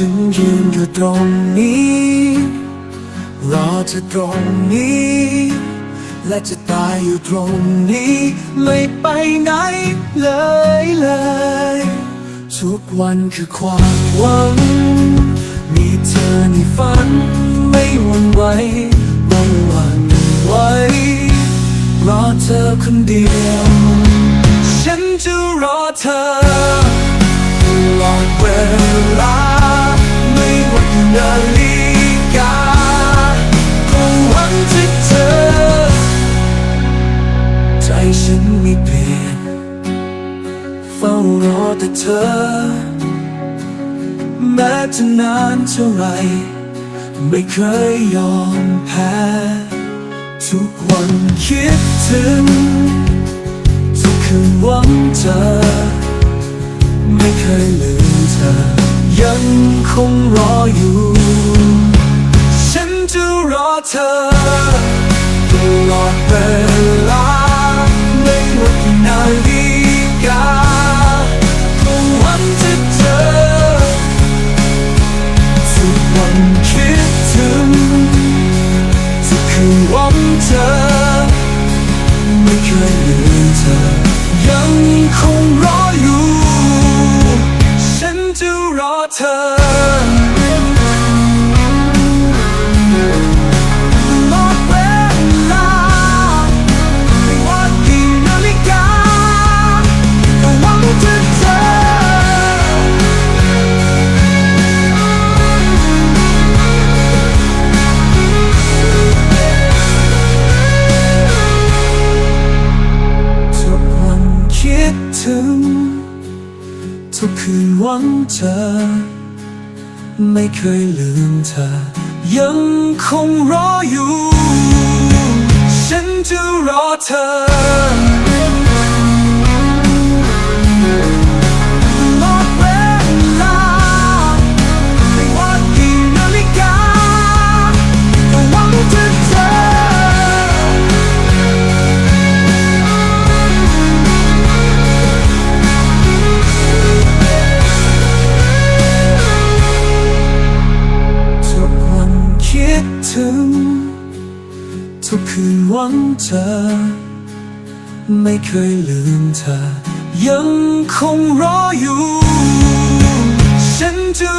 ฉันยืนอยู่ตรงนี้รอเธอตรงนี้ และจะตายอยู่ตรงนี้ ไม่ไปไหนเลยเลย ทุกวันคือความหวัง มีเธอในฝัน ไม่หวั่นไหวไม่หวั่นไหวรอเธอคนเดียว ฉันจะรอเธอ เฝ้ารอแต่เธอ แม้จะนานเท่าไร ไม่เคยยอมแพ้ ทุกวันคิดถึง ทุกคืนหวังเจอไม่เคยลืมเธอ ยังคงรออยู่ ฉันจะรอเธอตลอดเวลาไม่ว่ากี่นาฬิ ทุ ทุกคืนหวังเธอ ไม่เคยลืมเธอ ยังคงรออยู่ ฉันจะรอเธอ ทุกคืนหวังเธอ ไม่เคยลืมเธอ ยังคงรออยู่ ฉันจะ